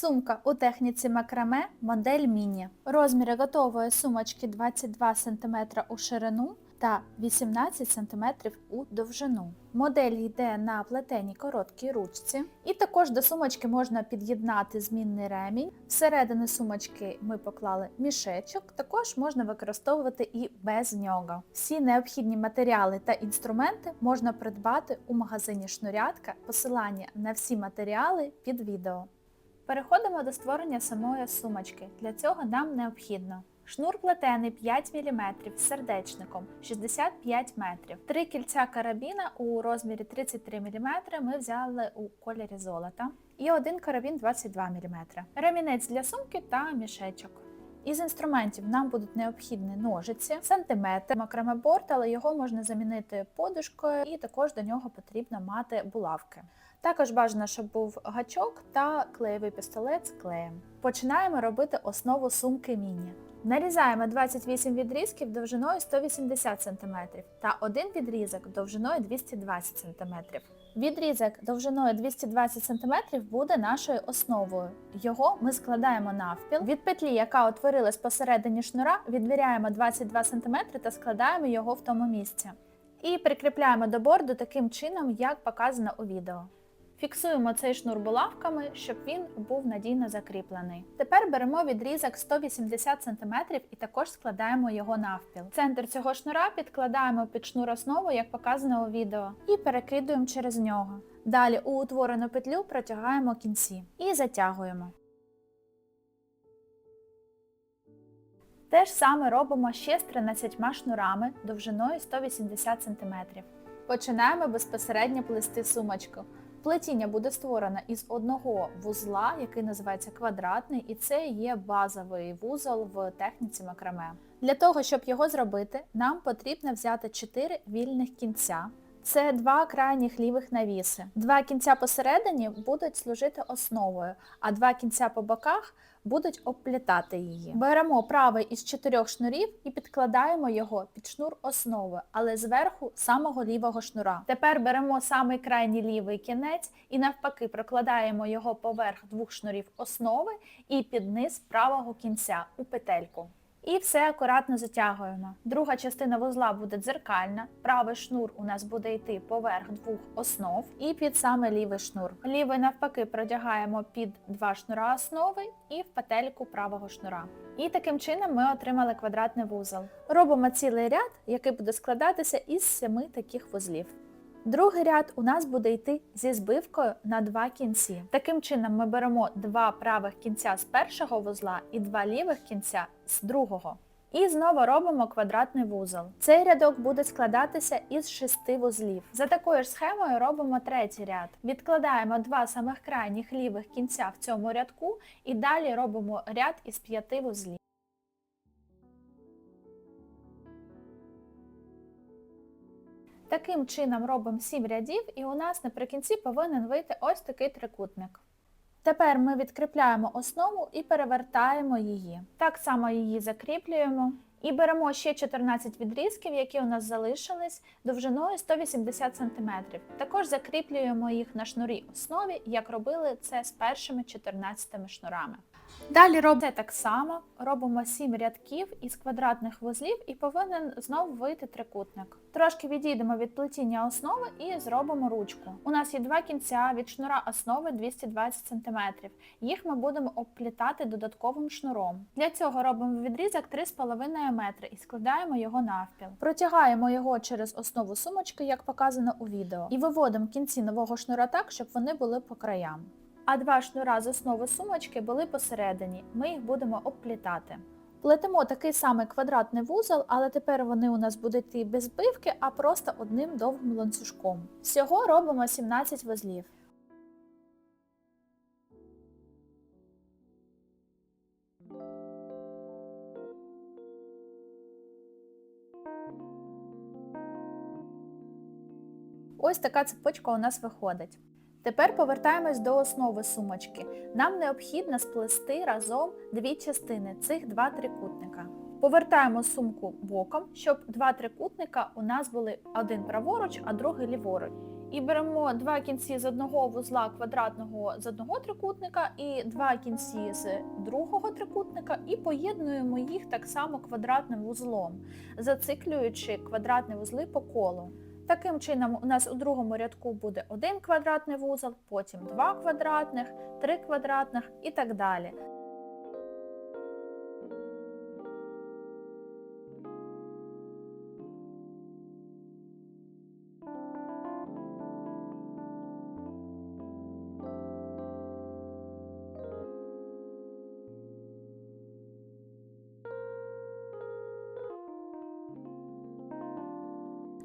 Сумка у техніці макраме модель міні. Розміри готової сумочки 22 см у ширину та 18 см у довжину. Модель йде на плетеній короткій ручці. І також до сумочки можна під'єднати змінний ремінь. Всередину сумочки ми поклали мішечок, також можна використовувати і без нього. Всі необхідні матеріали та інструменти можна придбати у магазині Шнурятка. Посилання на всі матеріали під відео. Переходимо до створення самої сумочки. Для цього нам необхідно шнур плетений 5 мм з сердечником 65 метрів. Три кільця карабіна у розмірі 33 мм ми взяли у кольорі золота. І один карабін 22 мм. Ремінець для сумки та мішечок. Із інструментів нам будуть необхідні ножиці, сантиметр, макраме борт, але його можна замінити подушкою, і також до нього потрібно мати булавки. Також бажано, щоб був гачок та клеєвий пістолет з клеєм. Починаємо робити основу сумки міні. Нарізаємо 28 відрізків довжиною 180 см та один відрізок довжиною 220 см. Відрізок довжиною 220 см буде нашою основою. Його ми складаємо навпіл. Від петлі, яка утворилась посередині шнура, відміряємо 22 см та складаємо його в тому місці. І прикріпляємо до борду таким чином, як показано у відео. Фіксуємо цей шнур булавками, щоб він був надійно закріплений. Тепер беремо відрізок 180 см і також складаємо його навпіл. Центр цього шнура підкладаємо під шнур основу, як показано у відео, і перекидуємо через нього. Далі у утворену петлю протягаємо кінці і затягуємо. Те ж саме робимо ще з 13 шнурами довжиною 180 см. Починаємо безпосередньо плести сумочку. Плетіння буде створено із одного вузла, який називається квадратний, і це є базовий вузол в техніці макраме. Для того, щоб його зробити, нам потрібно взяти 4 вільних кінця. Це два крайніх лівих навіси. Два кінця посередині будуть служити основою, а два кінця по боках будуть обплітати її. Беремо правий із чотирьох шнурів і підкладаємо його під шнур основи, але зверху самого лівого шнура. Тепер беремо самий крайній лівий кінець і навпаки прокладаємо його поверх двох шнурів основи і під низ правого кінця у петельку. І все акуратно затягуємо. Друга частина вузла буде дзеркальна, правий шнур у нас буде йти поверх двох основ і під саме лівий шнур. Лівий навпаки продягаємо під два шнура основи і в петельку правого шнура. І таким чином ми отримали квадратний вузол. Робимо цілий ряд, який буде складатися із семи таких вузлів. Другий ряд у нас буде йти зі збивкою на два кінці. Таким чином ми беремо два правих кінця з першого вузла і два лівих кінця з другого. І знову робимо квадратний вузол. Цей рядок буде складатися із шести вузлів. За такою ж схемою робимо третій ряд. Відкладаємо два самих крайніх лівих кінця в цьому рядку і далі робимо ряд із п'яти вузлів. Таким чином робимо 7 рядів і у нас наприкінці повинен вийти ось такий трикутник. Тепер ми відкріпляємо основу і перевертаємо її. Так само її закріплюємо. І беремо ще 14 відрізків, які у нас залишились довжиною 180 см. Також закріплюємо їх на шнурі основі, як робили це з першими 14 шнурами. Далі робимо так само, робимо 7 рядків із квадратних вузлів і повинен знову вийти трикутник. Трошки відійдемо від плетіння основи і зробимо ручку. У нас є два кінця від шнура основи 220 см. Їх ми будемо обплітати додатковим шнуром. Для цього робимо відрізок 3,5 метри і складаємо його навпіл. Протягаємо його через основу сумочки, як показано у відео, і виводимо кінці нового шнура так, щоб вони були по краям а два шнура з основи сумочки були посередині. Ми їх будемо обплітати. Плетемо такий самий квадратний вузол, але тепер вони у нас будуть йти без збивки, а просто одним довгим ланцюжком. Всього робимо 17 вузлів. Ось така цепочка у нас виходить. Тепер повертаємось до основи сумочки. Нам необхідно сплести разом дві частини цих два трикутника. Повертаємо сумку боком, щоб два трикутника у нас були один праворуч, а другий ліворуч. І беремо два кінці з одного вузла квадратного з одного трикутника і два кінці з другого трикутника, і поєднуємо їх так само квадратним вузлом, зациклюючи квадратні вузли по колу. Таким чином, у нас у другому рядку буде один квадратний вузол, потім два квадратних, три квадратних і так далі.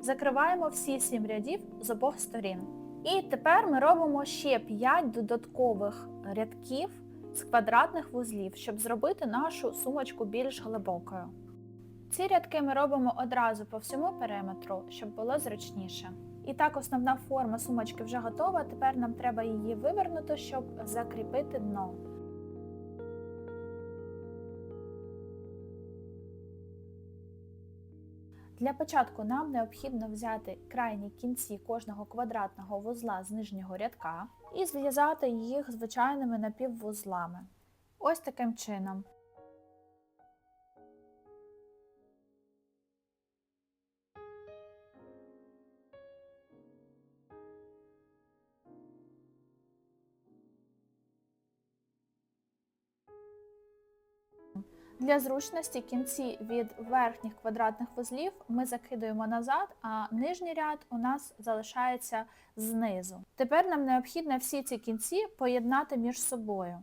Закриваємо всі сім рядів з обох сторін. І тепер ми робимо ще 5 додаткових рядків з квадратних вузлів, щоб зробити нашу сумочку більш глибокою. Ці рядки ми робимо одразу по всьому периметру, щоб було зручніше. І так, основна форма сумочки вже готова. Тепер нам треба її вивернути, щоб закріпити дно. Для початку нам необхідно взяти крайні кінці кожного квадратного вузла з нижнього рядка і зв'язати їх звичайними напіввузлами. Ось таким чином. Для зручності кінці від верхніх квадратних вузлів ми закидуємо назад, а нижній ряд у нас залишається знизу. Тепер нам необхідно всі ці кінці поєднати між собою.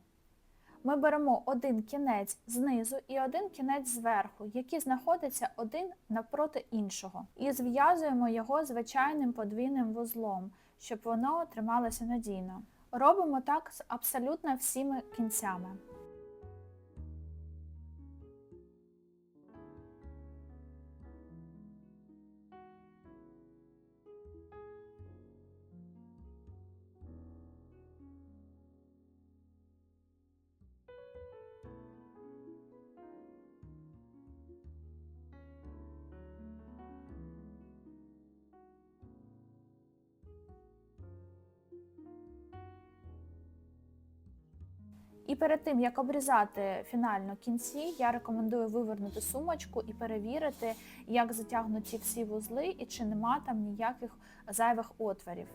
Ми беремо один кінець знизу і один кінець зверху, які знаходяться один навпроти іншого, і зв'язуємо його звичайним подвійним вузлом, щоб воно трималося надійно. Робимо так з абсолютно всіми кінцями. І перед тим як обрізати фінально кінці, я рекомендую вивернути сумочку і перевірити, як затягнуті всі вузли і чи нема там ніяких зайвих отворів.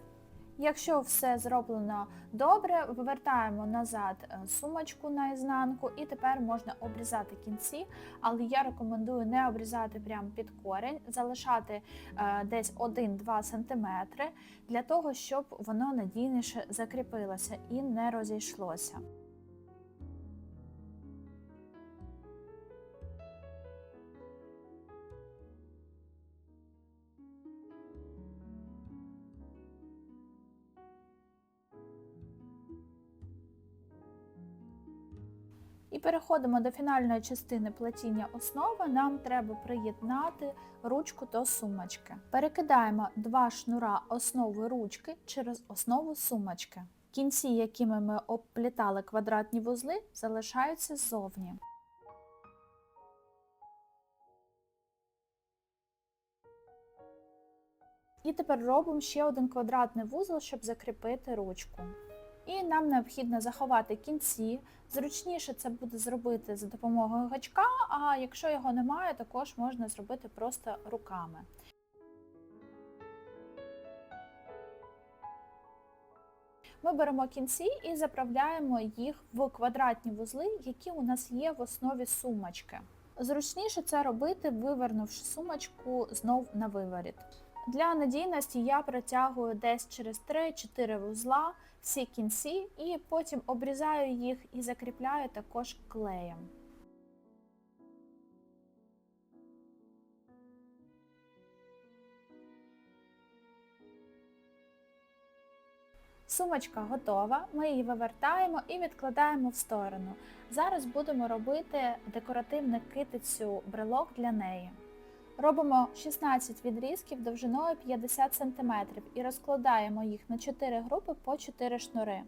Якщо все зроблено добре, вивертаємо назад е, сумочку на ізнанку і тепер можна обрізати кінці, але я рекомендую не обрізати прямо під корінь, залишати е, десь 1-2 см для того, щоб воно надійніше закріпилося і не розійшлося. Переходимо до фінальної частини плетіння основи. Нам треба приєднати ручку до сумочки. Перекидаємо два шнура основи ручки через основу сумочки. Кінці, якими ми обплітали квадратні вузли, залишаються ззовні. І тепер робимо ще один квадратний вузол, щоб закріпити ручку. І нам необхідно заховати кінці. Зручніше це буде зробити за допомогою гачка, а якщо його немає, також можна зробити просто руками. Ми беремо кінці і заправляємо їх в квадратні вузли, які у нас є в основі сумочки. Зручніше це робити, вивернувши сумочку знов на виворіт. Для надійності я протягую десь через 3-4 вузла всі кінці і потім обрізаю їх і закріпляю також клеєм. Сумочка готова, ми її вивертаємо і відкладаємо в сторону. Зараз будемо робити декоративну китицю брелок для неї. Робимо 16 відрізків довжиною 50 см і розкладаємо їх на 4 групи по 4 шнури.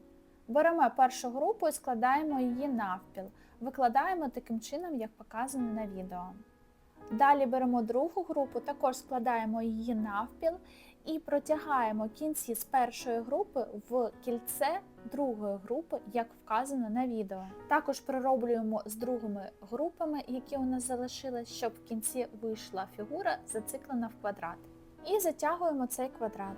Беремо першу групу і складаємо її навпіл. Викладаємо таким чином, як показано на відео. Далі беремо другу групу, також складаємо її навпіл і протягаємо кінці з першої групи в кільце другої групи, як вказано на відео. Також пророблюємо з другими групами, які у нас залишились, щоб в кінці вийшла фігура зациклена в квадрат. І затягуємо цей квадрат.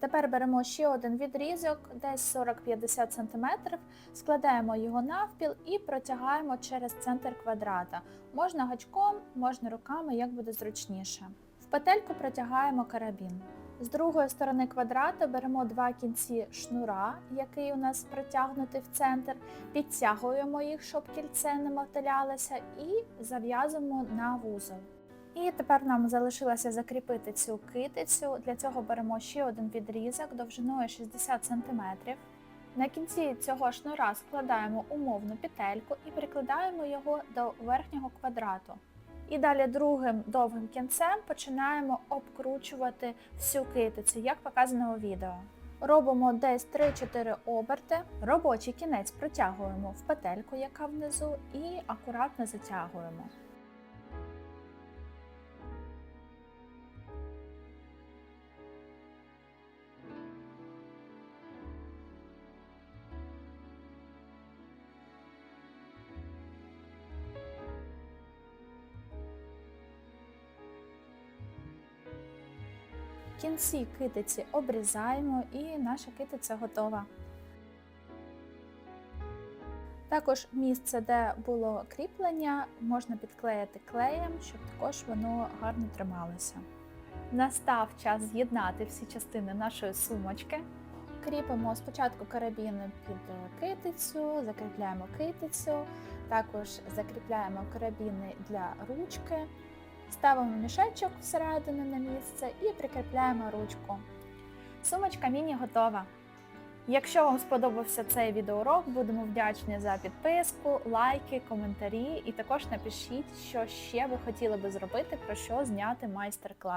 Тепер беремо ще один відрізок, десь 40-50 см, складаємо його навпіл і протягаємо через центр квадрата. Можна гачком, можна руками, як буде зручніше. В петельку протягаємо карабін. З другої сторони квадрата беремо два кінці шнура, який у нас протягнутий в центр, підтягуємо їх, щоб кільце не мотилялося, і зав'язуємо на вузол. І тепер нам залишилося закріпити цю китицю. Для цього беремо ще один відрізок довжиною 60 см. На кінці цього шнура складаємо умовну петельку і прикладаємо його до верхнього квадрату. І далі другим довгим кінцем починаємо обкручувати всю китицю, як показано у відео. Робимо десь 3-4 оберти, робочий кінець протягуємо в петельку, яка внизу, і акуратно затягуємо. Кінці китиці обрізаємо і наша китиця готова. Також місце, де було кріплення, можна підклеїти клеєм, щоб також воно гарно трималося. Настав час з'єднати всі частини нашої сумочки. Кріпимо спочатку карабіни під китицю, закріпляємо китицю, також закріпляємо карабіни для ручки. Ставимо мішечок всередину на місце і прикріпляємо ручку. Сумочка міні готова. Якщо вам сподобався цей відеоурок, будемо вдячні за підписку, лайки, коментарі і також напишіть, що ще ви хотіли би зробити, про що зняти майстер-клас.